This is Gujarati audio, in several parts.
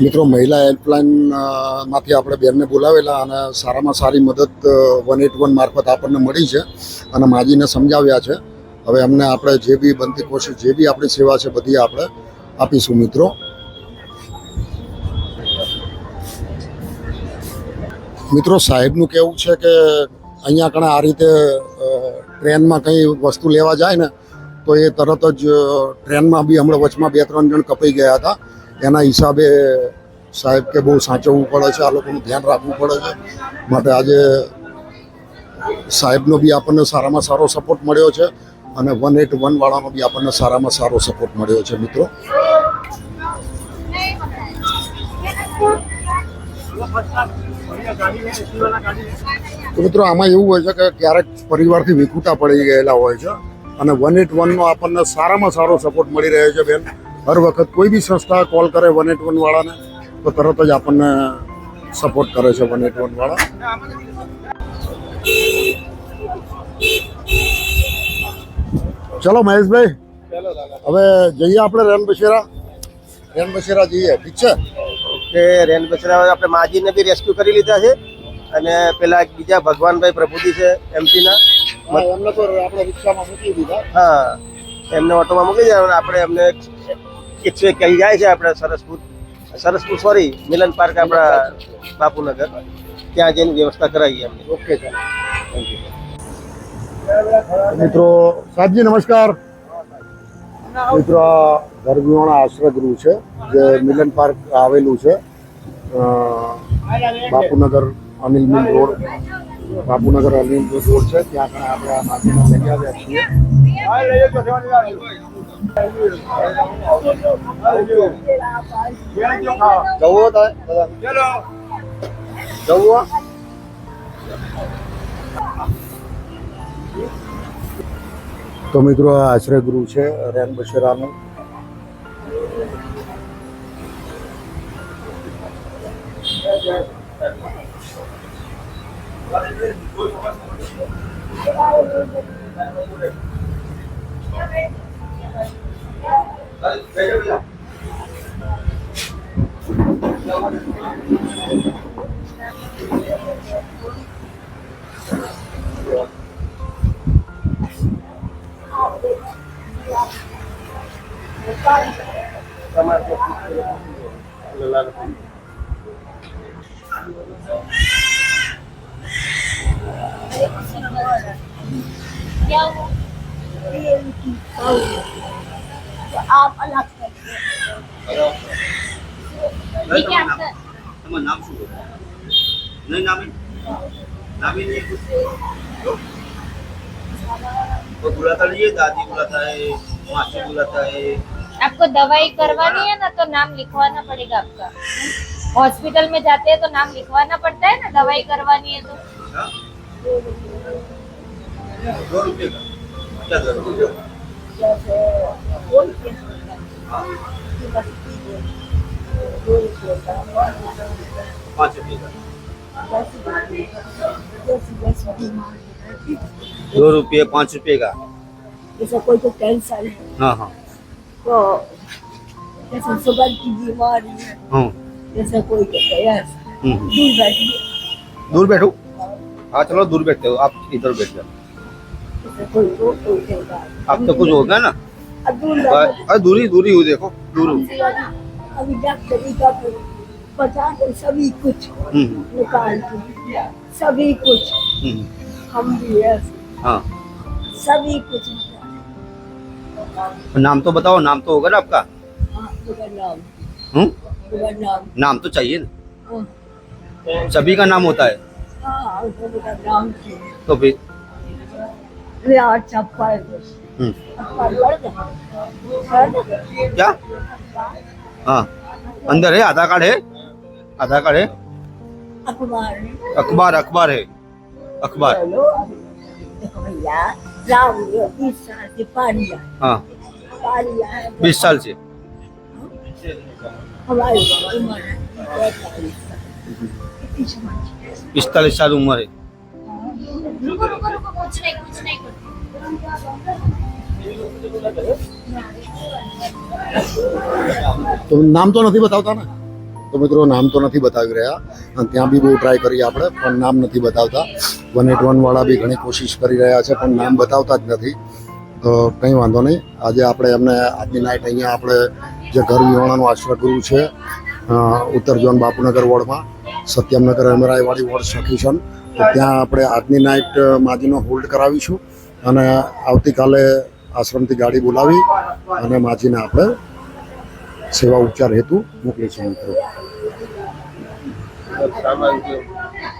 મિત્રો, મહિલા હેલ્પલાઇનમાંથી આપણે બેનને બોલાવેલા અને સારામાં સારી મદદ વન એટ વન મારફત આપણને મળી છે અને માજીને સમજાવ્યા છે. હવે અમને આપણે જે બી બનતી કોશિશ, જે બી આપણી સેવા છે, બધી આપણે આપીશું મિત્રો. મિત્રો, સાહેબનું કહેવું છે કે અહીંયા કણે આ રીતે ટ્રેનમાં કંઈ વસ્તુ લેવા જાય ને, તો એ તરત જ ટ્રેનમાં બી હમણાં વચમાં બે ત્રણ જણ કપાઈ ગયા હતા. એના હિસાબે સાહેબ કે બહુ સાચવવું પડે છે, આ લોકોનું ધ્યાન રાખવું પડે છે. માટે આજે સાહેબનો બી આપણને સારામાં સારો સપોર્ટ મળ્યો છે અને વન એટ વન વાળાનો બી આપણને સારામાં સારો સપોર્ટ મળ્યો છે, મિત્રો. તો મિત્રો, આમાં એવું હોય છે કે ક્યારેક પરિવારથી વિખૂટા પડી ગયેલા હોય છે અને વન એટ વનનો આપણને સારામાં સારો સપોર્ટ મળી રહ્યો છે, બેન. હર વખત કોઈ બી સંસ્થા કોલ કરે વન એટ વન વાળાને તો તરત જ આપણને સપોર્ટ કરે છે વન એટ વન વાળા. ચલો મહેશભાઈ હવે જઈએ આપણે રેન બશેરા રેન બશેરા જઈએ ઠીક છે? કે રેન બશેરા આપણે માજીને બી રેસ્ક્યુ કરી લીધા છે. અને પેલા બીજા ભગવાનભાઈ પ્રભુજી છે એમપીના. એમને તો આપણે રિક્ષામાં મૂકી દીધા. હા એમને ઓટોમાં મૂકી દીધા આપણે એમને એકસો એક કહી જાય છે આપણે સરસપુર સરસપુર સોરી મિલન પાર્ક આપણા બાપુનગર. ત્યાં જઈને વ્યવસ્થા કરાવી અમને ઓકે સર મિત્રો સાહેબજી નમસ્કાર. મિત્રો, આ ગરબીવાળા આશ્રયગૃહ છે, જે મિલન પાર્ક આવેલું છે Bapunagar Anil mill road. Bapunagar Anil mill road છે, ત્યાં આપણે આ માધ્યમ લઈ આવ્યા છીએ. જવું તો મિત્રો આ આશ્રય ગૃહ છે રેન બશેરાનું. क्या Thank you. तो बुलाता नहीं है तो दादी बुलाता है मासी बुलाता है आपको दवाई करवानी है ना तो नाम लिखवाना पड़ेगा आपका। हॉस्पिटल में जाते हैं तो नाम लिखवाना पड़ता है ना दवाई करवानी है तो। हाँ। दो रुपये का। क्या दो रुपये? हाँ। पाँच रुपये का। दो रुपये पाँच रुपये का? जैसे कोई को कैंसर है। हाँ हाँ। तो जैसे शुगर की बीमारी है हाँ। जैसे कोई को गैस हम्म। दूर बैठिए दूर बैठो। हाँ चलो दूर बैठते हो। आप इधर बैठ जाओ। देगा आप तो कुछ होगा ना? अब दूर अरे दूरी दूरी हो देखो दूर हो। अभी डॉक्टरी का बता दो सभी कुछ हम्म, निकाल के सभी कुछ हम्म, हम भी है। हाँ। सभी कुछ नाम तो बताओ नाम तो होगा ना आपका? हाँ नाम। हम्म? नाम। नाम तो चाहिए ना। हाँ, सभी का नाम होता है? हाँ नाम तो फिर? क्या? हाँ। अंदर है आधार कार्ड है? आधार कार्ड है अखबार अखबार अखबार है अखबार चलो देखो भैया राम ये बीस साल से पारिया हाँ पारिया है बीस साल से हमारी उम्र है पैंतालीस साल कितनी समझ पिस्तालीस साल उम्र है रुको रुको रुको कुछ नहीं कुछ नहीं कुछ તો મિત્રો નામ તો નથી બતાવી રહ્યા. ત્યાં બી બહુ ટ્રાય કરી આપણે, પણ નામ નથી બતાવતા. વન એટ વનવાળા બી ઘણી કોશિશ કરી રહ્યા છે, પણ નામ બતાવતા જ નથી. તો કંઈ વાંધો નહીં. આજે આપણે એમને આજની નાઇટ અહીંયા આપણે જે ઘર વિહોણાનું આશ્રય ગૃહ છે ઉત્તર જોન બાપુનગર વોર્ડમાં, સત્યમનગર અમરાઈવાડી વોર્ડ સખીશન તો ત્યાં આપણે આજની નાઇટ માજીનો હોલ્ડ કરાવીશું. અને આવતીકાલે આશ્રમથી ગાડી બોલાવી અને માજીને આપણે સેવા ઉપચાર હેતુ મોકલીશું મિત્રો સામાન જો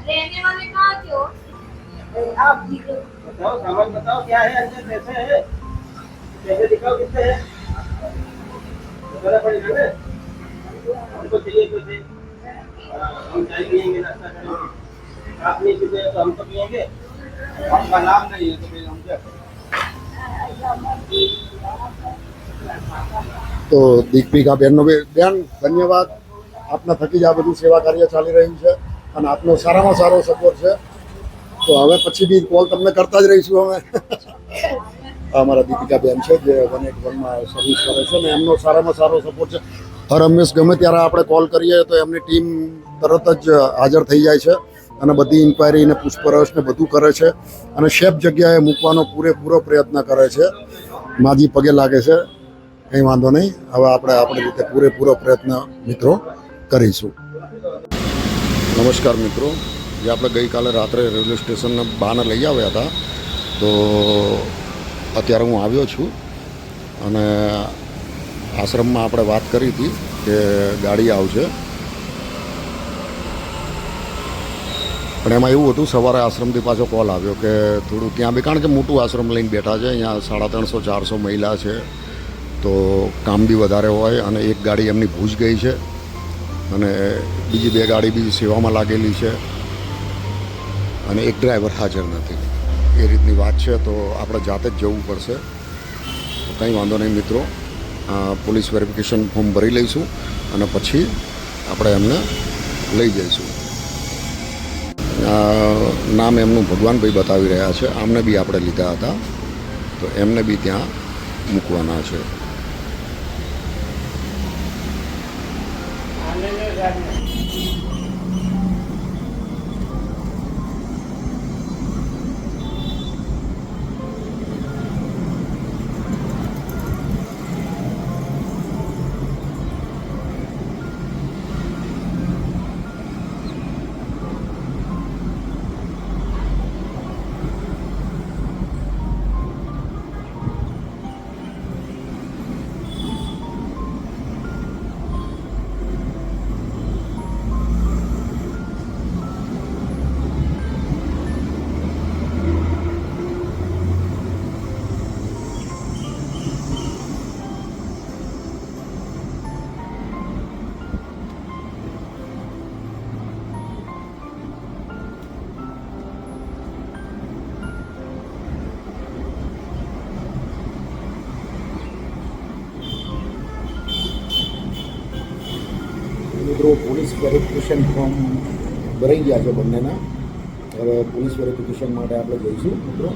रहने वाले कहाँ के हो आप दिखो बताओ सामान बताओ क्या है अंदर कैसे है कैसे दिखाओ कितने हैं बताना पड़ेगा ना हमको चाहिए तो दे हाँ, हम चाय पियेंगे नाश्ता करेंगे आप नहीं पीते हैं तो हम तो पियेंगे आपका नाम नहीं है तो फिर हम क्या करें? તો દીપિકા બેનનો બી બેન ધન્યવાદ. આપના થકી જ આ બધું સેવા કાર્ય ચાલી રહ્યું છે અને આપનો સારામાં સારો સપોર્ટ છે. તો હવે પછી બી કોલ તમને કરતા જ રહીશું અમે. અમારા દીપિકા બેન છે જે વન એટ વનમાં સર્વિસ કરે છે ને એમનો સારામાં સારો સપોર્ટ છે. હર હંમેશ ગમે ત્યારે આપણે કોલ કરીએ તો એમની ટીમ તરત જ હાજર થઈ જાય છે અને બધી ઇન્ક્વાયરી ને પૂછપરછ ને બધું કરે છે અને શેફ જગ્યાએ મૂકવાનો પૂરેપૂરો પ્રયત્ન કરે છે. માજી પગે લાગે છે. કંઈ વાંધો નહીં. હવે આપણે આપણી રીતે પૂરેપૂરો પ્રયત્ન મિત્રો કરીશું. નમસ્કાર મિત્રો. જે આપણે ગઈકાલે રાત્રે રેલવે સ્ટેશનને બહાને લઈ આવ્યા હતા, તો અત્યારે હું આવ્યો છું અને આશ્રમમાં આપણે વાત કરી હતી કે ગાડી આવશે. પણ એમાં એવું હતું, સવારે આશ્રમથી પાછો કોલ આવ્યો કે થોડું ત્યાં બી, કારણ કે મોટું આશ્રમ લઈને બેઠા છે, અહીંયા સાડા ત્રણસો ચારસો મહિલા છે. તો કામ બી વધારે હોય અને એક ગાડી એમની ભૂજ ગઈ છે અને બીજી બે ગાડી બી સેવામાં લાગેલી છે અને એક ડ્રાઈવર હાજર નથી. એ રીતની વાત છે તો આપણે જાતે જ જવું પડશે. તો કંઈ વાંધો નહીં મિત્રો. પોલીસ વેરિફિકેશન ફોર્મ ભરી લઈશું અને પછી આપણે એમને લઈ જઈશું. નામ એમનું ભગવાનભાઈ બતાવી રહ્યા છે. આમને બી આપણે લીધા હતા. તો એમને બી ત્યાં મૂકવાના છે. મિત્રો પોલીસ વેરિફિકેશન ફોર્મ ભરાઈ ગયા છે બંનેના. હવે પોલીસ વેરિફિકેશન માટે આપણે જઈશું મિત્રો.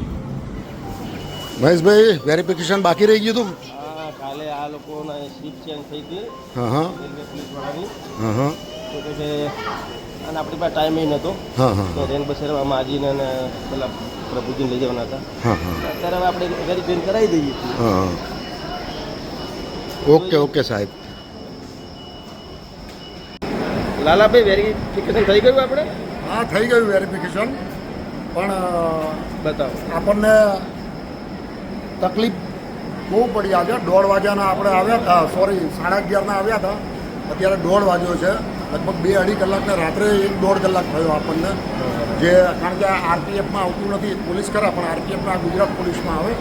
મહેશભાઈ વેરિફિકેશન બાકી રહી ગયું હતું? હા કાલે આ લોકોના સીટ ચેન્જ થઈ હતી હા હા. પોલીસ વાળાની. હા હા. તો કે અને આપણી પાસે ટાઈમ નહોતો. હા હા તો રેન બસેરા માજીને અને પેલા પ્રભુજીને લઈ જવાના હતા. હા હા. અત્યારે હવે આપણે વેરિફિકેશન કરાવી દઈએ. છીએ હા હા. ઓકે ઓકે સાહેબ. લાલાભાઈ વેરિફિકેશન થઈ ગયું આપણે? હા થઈ ગયું વેરિફિકેશન પણ બતાવો. આપણને તકલીફ બહુ પડી આજે. દોઢ વાગ્યાના આપણે આવ્યા હતા સોરી સાડા અગિયારના આવ્યા હતા. અત્યારે દોઢ વાગ્યો છે. લગભગ બે અઢી કલાકને રાત્રે એક દોઢ કલાક થયો આપણને. જે કારણ કે આરપીએફમાં આવતું નથી પોલીસ કરા પણ આરપીએફમાં ગુજરાત પોલીસમાં આવે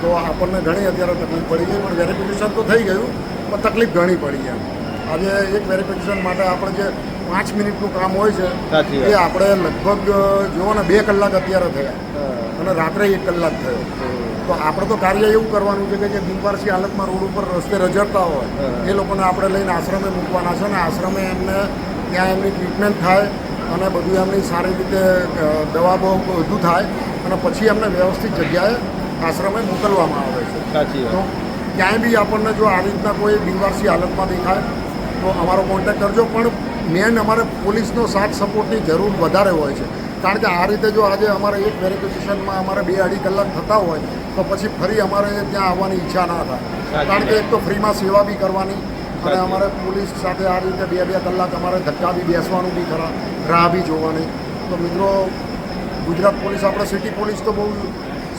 તો આપણને ઘણી અત્યારે તકલીફ પડી ગઈ. પણ વેરિફિકેશન તો થઈ ગયું પણ તકલીફ ઘણી પડી એમ. આજે એક વેરિફિકેશન માટે આપણે જે પાંચ મિનિટનું કામ હોય છે એ આપણે લગભગ જુઓ ને બે કલાક અત્યારે થયા. અને રાત્રે એક કલાક થયો. તો આપણે તો કાર્ય એવું કરવાનું છે કે જે બિનવારસી હાલતમાં રોડ ઉપર રસ્તે રજડતા હોય એ લોકોને આપણે લઈને આશ્રમે મૂકવાના છે અને આશ્રમે એમને ત્યાં એમની ટ્રીટમેન્ટ થાય અને બધું એમની સારી રીતે દવા બહુ બધું થાય અને પછી એમને વ્યવસ્થિત જગ્યાએ આશ્રમે મોકલવામાં આવે છે. તો ક્યાંય બી આપણને જો આવી રીતના કોઈ બિનવારસી હાલતમાં દેખાય તો અમારો કોન્ટેક્ટ કરજો પણ મેન અમારે પોલીસનો સાથ સપોર્ટની જરૂર વધારે હોય છે. કારણ કે આ રીતે જો આજે અમારે એક વેરિફિકેશનમાં અમારે બે અઢી કલાક થતા હોય તો પછી ફરી અમારે ત્યાં આવવાની ઈચ્છા ના થાય. કારણ કે એક તો ફ્રીમાં સેવા બી કરવાની અને અમારે પોલીસ સાથે આ રીતે બે બે કલાક અમારે ધક્કા બી બેસવાનું બી ખરા રાહ બી જોવાની. તો મિત્રો ગુજરાત પોલીસ આપણે સિટી પોલીસ તો બહુ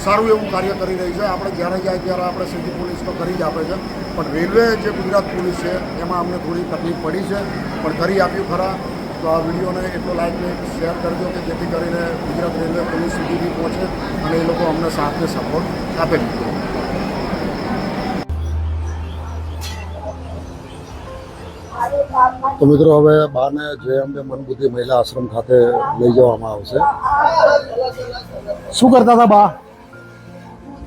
સારું એવું કાર્ય કરી રહી છે. આપણે જ્યારે જાય ત્યારે આપણે સિટી પોલીસ તો કરી જ આપે છે. પણ રેલવે જે ગુજરાત પોલીસ છે એમાં અમને થોડી તકલીફ પડી છે. પણ કરી આપ્યું ખરા. તો આ વિડીયોને એટલો લાઈક શેર કરજો કે જેથી કરીને ગુજરાત રેલવે પોલીસ સુધી પહોંચે અને એ લોકો અમને સાથે સપોર્ટ આપે. મિત્રો તો મિત્રો હવે બાને જય અંબે મનબુદ્ધિ મહિલા આશ્રમ ખાતે લઈ જવામાં આવશે. શું કરતા હતા બા?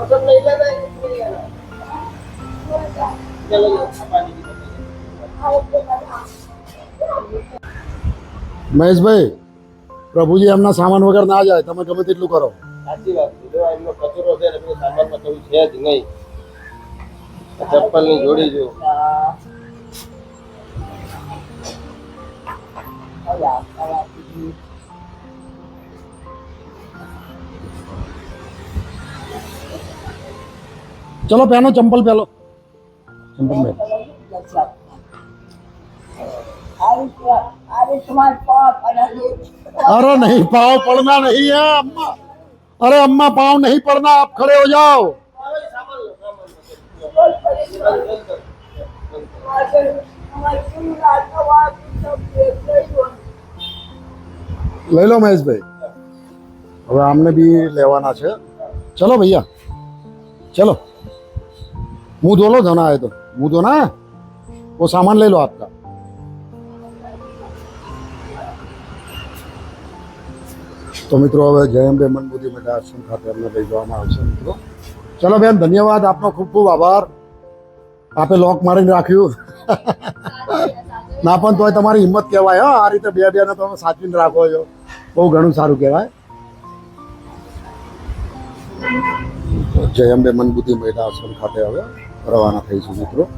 गाड़ी करो चलो वो सब नहीं लेना है इसमें नहीं आना चलो ये पानी की बोतल મહેશભાઈ પ્રભુજી એમના સામાન વગર ના જાય તમે ગમે તેટલું કરો સાચી વાત છે જો એમનો કચરો છે ને પછી સામાનમાં કશું છે જ નહીં ચપ્પલની જોડી જો चलो पहनो चंपल पहनो चंपल में अरे नहीं पाँव पड़ना नहीं है अम्मा अरे अम्मा पाँव नहीं पड़ना आप खड़े हो जाओ લઈ લો મહેશભાઈ હવે આમને બી લેવાના છે ચલો ભૈયા चलो मुंह धो लो धोना है तो मुंह धोना है वो सामान ले लो आपका તો મિત્રો હવે જય અંબે મન બુદ્ધિ મેળા આશ્રમ ખાતે અમને લઈ જવામાં આવશે મિત્રો ચલો બેન ધન્યવાદ આપનો ખૂબ ખૂબ આભાર આપે લોક મારીને રાખ્યું ના પણ તોય તમારી હિંમત કહેવાય હા આ રીતે બે બેને તમે સાચવીને રાખો છો બહુ ઘણું સારું કહેવાય જય અંબે મન બુદ્ધિ મહિલા આશ્રમ ખાતે હવે રવાના થઈશું મિત્રો.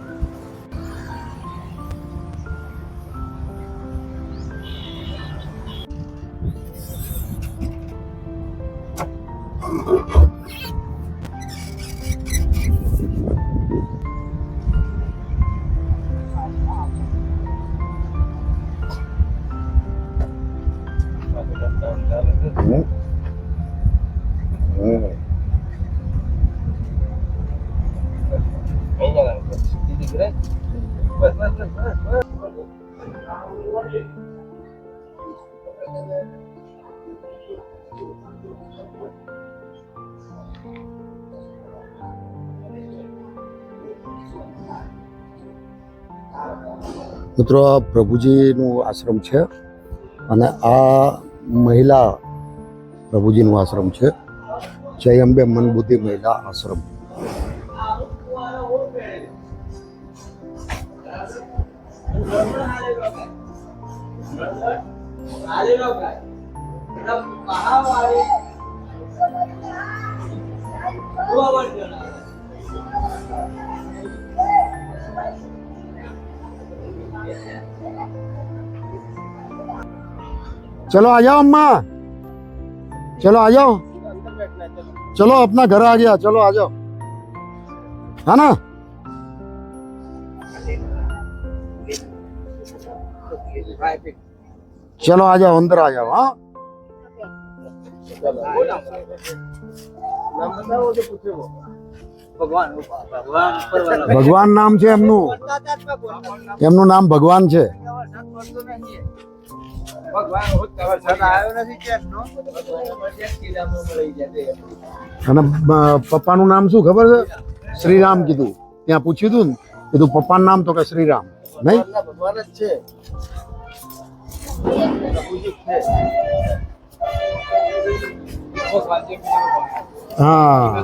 મિત્રો, આ પ્રભુજીનું આશ્રમ છે અને આ મહિલા પ્રભુજીનું આશ્રમ છે જય અંબે મનબુદ્ધિ મહિલા આશ્રમ Thank you. चलो आ जाओ अम्मा चलो आ जाओ अंदर बैठना है चलो चलो अपना घर आ गया चलो आ जाओ है ना चलो आ जाओ अंदर आ जाओ हाँ नाम बताओ जो पूछे वो ભગવાન નામ છે એમનું. એમનું નામ ભગવાન છે. અને પપ્પાનું નામ શું ખબર છે? શ્રીરામ કીધું. ત્યાં પૂછ્યું હતું ને કીધું પપ્પાનું નામ તો કે શ્રીરામ. નહીં? ભગવાન જ છે. હા.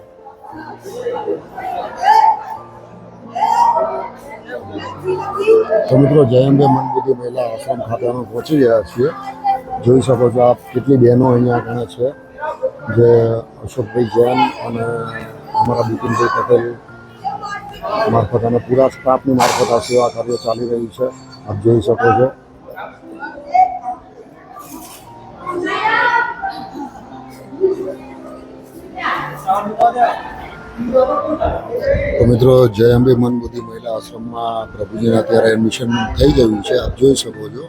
તો મિત્રો, જય અંબે મન બુદ્ધિ મહિલા આશ્રમ ખાતે અમે પહોંચી ગયા છીએ. જોઈ શકો છો આપ કેટલી બહેનો અહીંયા આગળ છે. જે અશોકભાઈ જૈન અને અમારા બિપિનભાઈ પટેલ મારફત અને પૂરા સ્ટાફની મારફત આ સેવા કાર્ય ચાલી રહ્યું છે. આપ જોઈ શકો છો. તો મિત્રો, જય અંબે મન બુદ્ધિ મહિલા આશ્રમમાં પ્રભુજીને અત્યારે એડમિશન થઈ ગયું છે. આપ જોઈ શકો છો.